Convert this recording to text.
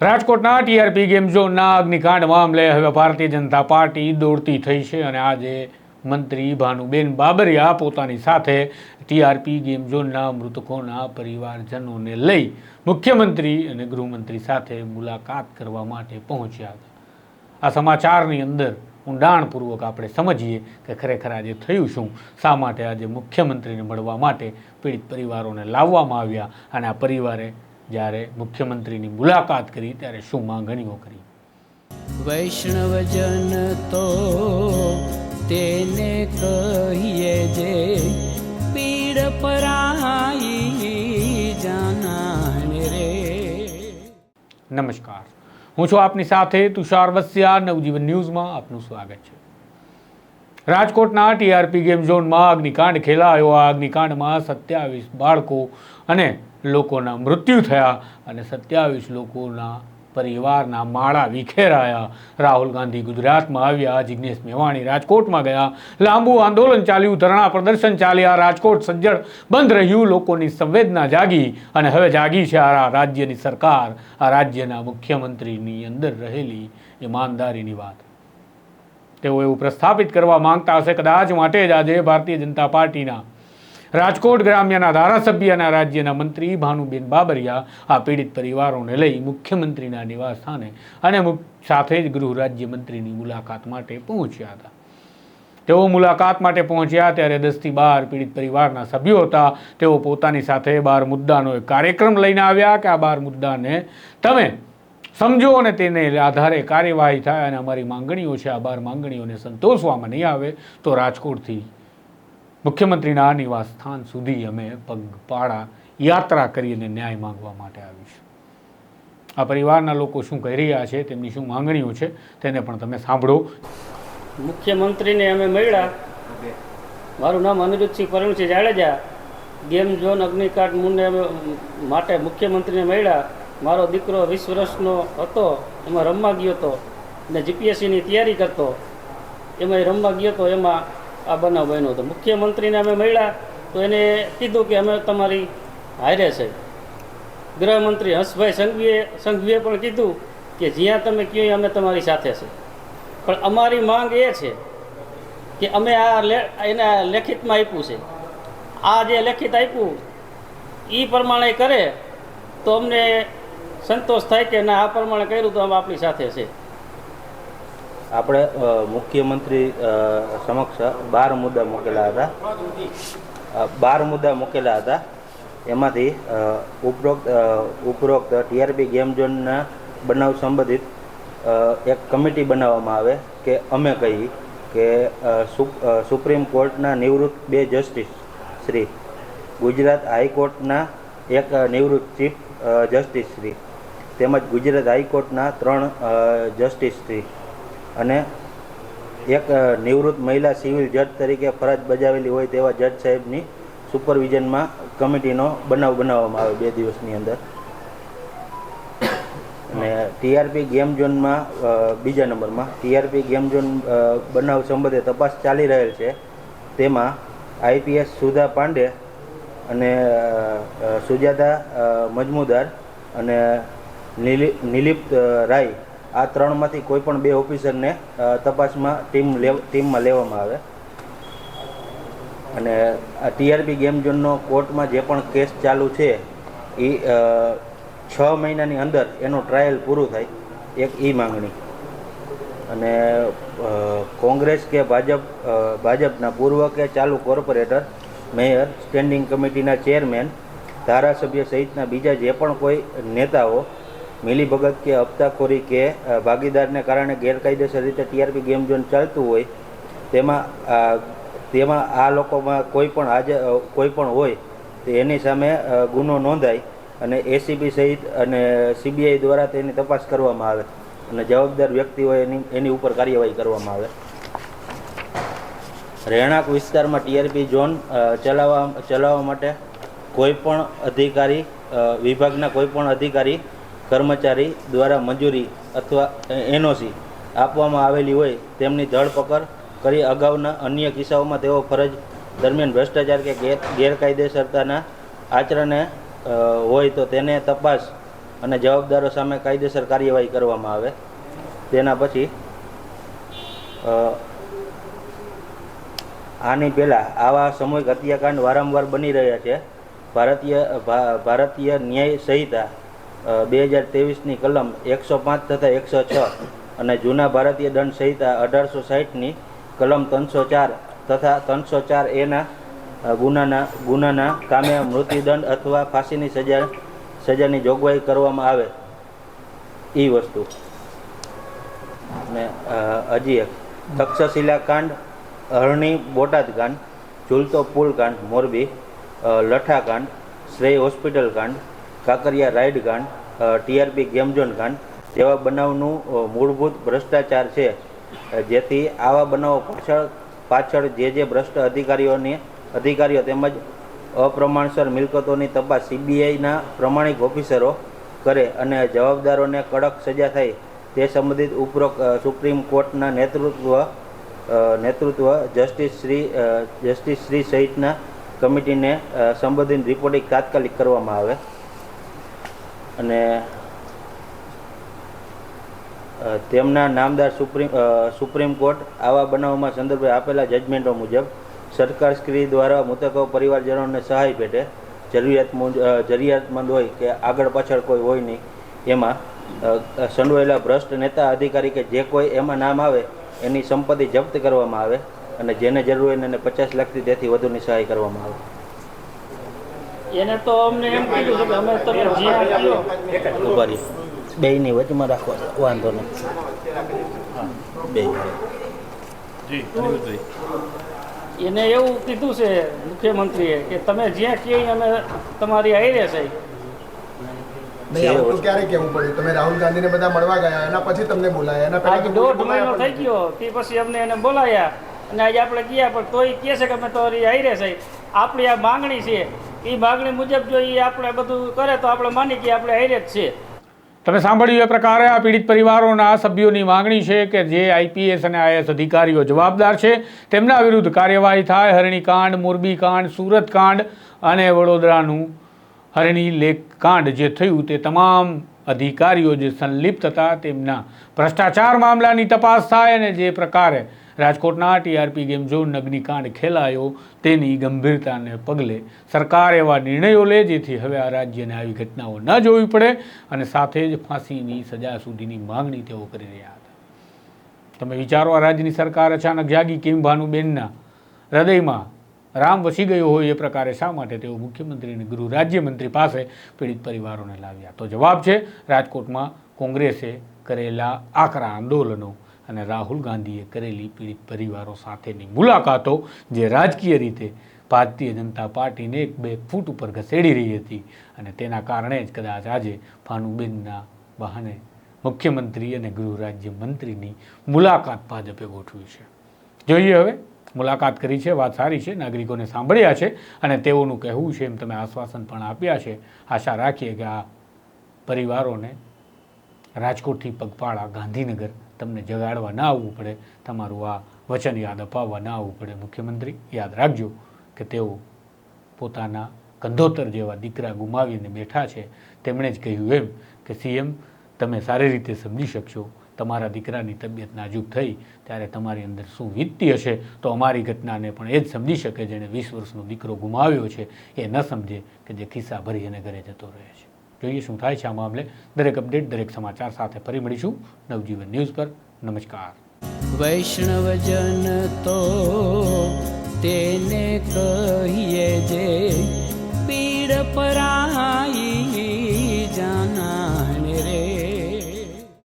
રાજકોટના TRP game ઝોનના અગ્નિકાંડ મામલે હવે ભારતીય જનતા પાર્ટી દોડતી થઈ છે અને આજે મંત્રી ભાનુબેન બાબરિયા પોતાની સાથે ટીઆરપી ગેમ ઝોનના મૃતકોના પરિવારજનોને લઈ મુખ્યમંત્રી અને ગૃહમંત્રી સાથે મુલાકાત કરવા માટે પહોંચ્યા હતા. આ સમાચારની અંદર ઊંડાણપૂર્વક આપણે સમજીએ કે ખરેખર આજે થયું શું? શા માટે આજે મુખ્યમંત્રીને મળવા માટે પીડિત પરિવારોને લાવવામાં આવ્યા અને આ પરિવારે જ્યારે મુખ્યમંત્રીની મુલાકાત કરી ત્યારે શું માંગણીઓ કરી? વૈષ્ણવજન તો તેને કહીએ જે પીડ પરાઈ જાનાને રે. નમસ્કાર. હું છું આપની સાથે તુષાર વસ્યા નવજીવન ન્યૂઝમાં આપનું સ્વાગત છે. રાજકોટના ટીઆરપી ગેમ ઝોનમાં અગ્નિકાંડ ખેલાયો. આ અગ્નિકાંડમાં સત્યાવીસ બાળકો અને લોકોના મૃત્યુ થયા અને સત્યાવીસ લોકોના પરિવારના માળા વિખેરાયા. રાહુલ ગાંધી ગુજરાતમાં આવ્યા, જિગ્નેશ મેવાણી રાજકોટમાં ગયા. લાંબુ આંદોલન ચાલ્યું, ધરણા પ્રદર્શન ચાલ્યા, રાજકોટ સજ્જડ બંધ રહ્યું, લોકોની સંવેદના જાગી અને હવે જાગી છે આ રાજ્યની સરકાર, આ રાજ્યના મુખ્યમંત્રીની અંદર રહેલી ઈમાનદારીની વાત. તેઓ એવું પ્રસ્થાપિત કરવા માંગતા હશે, કદાચ માટે જ આજે ભારતીય જનતા પાર્ટીના રાજકોટ ગ્રામ્યના ધારાસભ્ય અને રાજ્યના મંત્રી ભાનુબેન બાબરિયા આ પીડિત પરિવારોને લઈ મુખ્યમંત્રીના નિવાસ સ્થાને અને સાથે જ ગૃહ રાજ્યમંત્રીની મુલાકાત માટે પહોંચ્યા હતા. તેઓ મુલાકાત માટે પહોંચ્યા ત્યારે દસથી બાર પીડિત પરિવારના સભ્યો હતા. તેઓ પોતાની સાથે બાર મુદ્દાનો એક કાર્યક્રમ લઈને આવ્યા કે આ બાર મુદ્દાને તમે સમજો અને તેને આધારે કાર્યવાહી થાય અને અમારી માંગણીઓ છે, આ બાર માંગણીઓને સંતોષવામાં નહીં આવે તો રાજકોટથી મુખ્યમંત્રીના નિવાસ સ્થાન સુધી અમે પગપાળા યાત્રા કરીને ન્યાય માંગવા માટે આવીશું. આ પરિવારના લોકો શું કહી રહ્યા છે, તેમની શું માંગણીઓ છે, તેને પણ તમે સાંભળો. મુખ્યમંત્રીને અમે મળ્યા. મારું નામ અનિરુદ્ધસિંહ પરમસિંહ જાડેજા. ગેમ ઝોન અગ્નિકાંડ મુંડે માટે મુખ્યમંત્રીને મળ્યા. મારો દીકરો વીસ વર્ષનો હતો, એમાં રમવા ગયો હતો. અને જીપીએસસીની તૈયારી કરતો. એમાં રમવા ગયો હતો એમાં આ બનાવ બન્યો હતો. મુખ્યમંત્રીને અમે મળ્યા તો એને કીધું કે અમે તમારી હારે છે. ગૃહમંત્રી હંસભાઈ સંઘવીએ સંઘવીએ પણ કીધું કે જ્યાં તમે કહો અમે તમારી સાથે છે. પણ અમારી માંગ એ છે કે અમે આ એને લેખિતમાં આપ્યું છે. આ જે લેખિત આપ્યું એ પ્રમાણે કરે તો અમને સંતોષ થાય કે ના, આ પ્રમાણે કર્યું તો અમે આપણી સાથે છે. આપણે મુખ્યમંત્રી સમક્ષ બાર મુદ્દા મૂકેલા હતા. બાર મુદ્દા મૂકેલા હતા. એમાંથી ઉપરોક્ત ઉપરોક્ત ટીઆરપી ગેમ ઝોનના બનાવ સંબંધિત એક કમિટી બનાવવામાં આવે કે અમે કહી કે સુપ્રીમ કોર્ટના નિવૃત્ત બે જસ્ટિસ શ્રી, ગુજરાત હાઈકોર્ટના એક નિવૃત્ત ચીફ જસ્ટિસ શ્રી, તેમજ ગુજરાત હાઈકોર્ટના ત્રણ જસ્ટિસ શ્રી. અને એક નિવૃત્ત મહિલા સિવિલ જજ તરીકે ફરજ બજાવેલી હોય તેવા જજ સાહેબની સુપરવિઝનમાં કમિટીનો બનાવ બનાવવામાં આવે બે દિવસની અંદર. અને ટીઆરપી ગેમ ઝોનમાં બીજા નંબરમાં, ટીઆરપી ગેમ ઝોન બનાવ સંબંધે તપાસ ચાલી રહેલ છે. તેમાં આઈપીએસ સુધા પાંડે અને સુજાતા મજમુદાર અને નિલી, નિલિપ્ત રાય આ ત્રણમાંથી કોઈ પણ બે ઓફિસરને તપાસમાં ટીમ લેવ, ટીમમાં લેવામાં આવે. અને આ ટીઆરપી ગેમ ઝોનનો કોર્ટમાં જે પણ કેસ ચાલુ છે એ છ મહિનાની અંદર એનું ટ્રાયલ પૂરું થાય, એક એ માંગણી. અને કોંગ્રેસ કે ભાજપ ભાજપના પૂર્વ કે ચાલુ કોર્પોરેટર, મેયર, સ્ટેન્ડિંગ કમિટીના ચેરમેન, ધારાસભ્ય સહિતના બીજા જે પણ કોઈ નેતાઓ મિલીભગત કે, હપ્તાખોરી કે ભાગીદારને કારણે ગેરકાયદેસર રીતે ટીઆરપી ગેમ ઝોન ચાલતું હોય, તેમાં તેમાં આ લોકોમાં કોઈ પણ હાજર કોઈ પણ હોય, તો એની સામે ગુનો નોંધાય અને એસીબી સહિત અને સીબીઆઈ દ્વારા તેની તપાસ કરવામાં આવે અને જવાબદાર વ્યક્તિ હોય એની એની ઉપર કાર્યવાહી કરવામાં આવે. રહેણાંક વિસ્તારમાં ટીઆરપી ઝોન ચલાવવા ચલાવવા માટે કોઈ પણ અધિકારી વિભાગના કોઈ પણ અધિકારી કર્મચારી દ્વારા મંજૂરી અથવા એનઓસી આપવામાં આવેલી હોય તેમની ધરપકડ કરી અગાઉના અન્ય કિસ્સાઓમાં તેઓ ફરજ દરમિયાન ભ્રષ્ટાચાર કે ગેર ગેરકાયદેસરતાના આચરણે હોય તો તેને તપાસ અને જવાબદારો સામે કાયદેસર કાર્યવાહી કરવામાં આવે. તેના પછી આની પહેલાં આવા સામૂહિક હત્યાકાંડ વારંવાર બની રહ્યા છે. ભારતીય ભારતીય ન્યાય સંહિતા બે હજાર ત્રેવીસની કલમ એકસો પાંચ તથા એકસો છ અને જૂના ભારતીય દંડ સંહિતા અઢારસો સાહીઠની કલમ ત્રણસો ચાર તથા ત્રણસો ચાર એના ગુનાના ગુનાના કામે મૃત્યુદંડ અથવા ફાંસીની સજા, સજાની જોગવાઈ કરવામાં આવે. એ વસ્તુ. ને હજી એક. તક્ષશિલા કાંડ, હરણી બોટાદ કાંડ ઝૂલતો પુલ કાંડ, મોરબી લઠા કાંડ, શ્રેય હોસ્પિટલ કાંડ કાંકરિયા રાઇડ કાંડ ટીઆરપી ગેમઝોન કાંડ જેવા બનાવનું મૂળભૂત ભ્રષ્ટાચાર છે. જેથી આવા બનાવો પાછળ પાછળ જે જે ભ્રષ્ટ અધિકારીઓને, અધિકારીઓ તેમજ અપ્રમાણસર મિલકતોની તપાસ સીબીઆઈના પ્રમાણિક ઓફિસરો કરે અને જવાબદારોને કડક સજા થાય તે સંબંધિત ઉપરોક્ત સુપ્રીમ કોર્ટના નેતૃત્વ નેતૃત્વ જસ્ટિસ શ્રી જસ્ટિસ શ્રી સહિતના કમિટીને સંબંધિત રિપોર્ટિંગ તાત્કાલિક કરવામાં આવે. અને તેમના નામદાર સુપ્રીમ સુપ્રીમ કોર્ટ આવા બનાવમાં સંદર્ભે આપેલા જજમેન્ટો મુજબ સરકાર શ્રી દ્વારા મૃતકો પરિવારજનોને સહાય પેટે જરૂરિયાત જરૂરિયાતમંદ હોય કે આગળ પાછળ કોઈ હોય નહીં એમાં અ, ભ્રષ્ટ નેતા અધિકારી કે જે કોઈ એમાં નામ આવે એની સંપત્તિ જપ્ત કરવામાં આવે અને જેને જરૂર હોય એને પચાસ લાખથી તેથી વધુની સહાય કરવામાં આવે. એને તો અમને એમ કીધું છે કે અમે તમે જ્યાં કહો બે ની વચમાં રાખો વાંધો નહીં. બે એને એવું કીધું છે મુખ્યમંત્રીએ કે તમે જ્યાં કહો અમે તમારી આવી નહીં ક્યારે કેવું પડ્યું તમે રાહુલ ગાંધીને બધા મળવા ગયા એના પછી તમને બોલાયા એના પહેલા દોઢ મહિનો થઈ ગયો તે પછી અમને એને બોલાયા અને આજે આપણે ગયા પણ તોય કહે છે કે અમે તમારી આયરે છે. આપણી આ માંગણી છે એ માગણી મુજબ જો એ આપણે બધું કરે તો આપણે માની કે આપણે આયરે જ છે. તમે સાંભળ્યું એ પ્રકારે આ પીડિત પરિવારોના સભ્યોની માંગણી છે કે જે આઈપીએસ અને આઈએસ અધિકારીઓ જવાબદાર છે. તેમના વિરુદ્ધ કાર્યવાહી થાય. હરણીકાંડ મોરબી કાંડ, સુરત અને વડોદરાનું હરણી લેક કાંડ જે થયું તે તમામ અધિકારીઓ જે સંલિપ્ત હતા તેમના ભ્રષ્ટાચાર મામલાની તપાસ થાય અને જે પ્રકારે રાજકોટના ટીઆરપી ગેમ ઝોન અગ્નિકાંડ ખેલાયો તેની ગંભીરતાને પગલે સરકાર એવા નિર્ણયો લે જેથી હવે આ રાજ્યને આવી ઘટનાઓ ન જોવી પડે અને સાથે જ ફાંસીની સજા સુધીની માંગણી તેઓ કરી રહ્યા હતા. તમે વિચારો, આ રાજ્યની સરકાર અચાનક જાગી કેમ ભાનુબેનના હૃદયમાં રામ વસી ગયો હોય એ પ્રકારે શા માટે તેઓ મુખ્યમંત્રી અને ગૃહ રાજ્યમંત્રી પાસે પીડિત પરિવારોને લાવ્યા? તો જવાબ છે, રાજકોટમાં કોંગ્રેસે કરેલા આકરા આંદોલનો અને રાહુલ ગાંધીએ કરેલી પીડિત પરિવારો સાથેની મુલાકાતો જે રાજકીય રીતે ભારતીય જનતા પાર્ટીને એક બે ફૂટ ઉપર ઘસેડી રહી હતી અને તેના કારણે જ કદાચ આજે ભાનુબેનના બહાને મુખ્યમંત્રી અને ગૃહ રાજ્યમંત્રીની મુલાકાત ભાજપે ગોઠવી છે. જોઈએ હવે, મુલાકાત કરી છે, વાત સારી છે, નાગરિકોને સાંભળ્યા છે અને તેઓનું કહેવું છે એમ તમે આશ્વાસન પણ આપ્યા છે. આશા રાખીએ કે આ પરિવારોને રાજકોટથી પગપાળા ગાંધીનગર તમને જગાડવા ના આવવું પડે, તમારું આ વચન યાદ અપાવવા ના આવવું પડે. મુખ્યમંત્રી, યાદ રાખજો કે તેઓ પોતાના કંધોતર જેવા દીકરા ગુમાવીને બેઠા છે. તેમણે જ કહ્યું એમ કે, સીએમ, તમે સારી રીતે સમજી શકશો. તમારા દીકરાની તબિયત નાજુક થઈ, ત્યારે તમારી અંદર શું વીતતી હશે? તો અમારી ઘટનાને પણ એ જ સમજી શકે જેણે વીસ વર્ષનો દીકરો ગુમાવ્યો છે. એ ન સમજે કે જે ખિસ્સા ભરી અને ઘરે જતો રહે છે. જોઈએ શું થાય છે આ મામલે. દરેક અપડેટ, દરેક સમાચાર સાથે ફરી મળીશું નવજીવન ન્યૂઝ પર. નમસ્કાર. વૈષ્ણવજન તો તેને કહીએ જે પીડ પરાય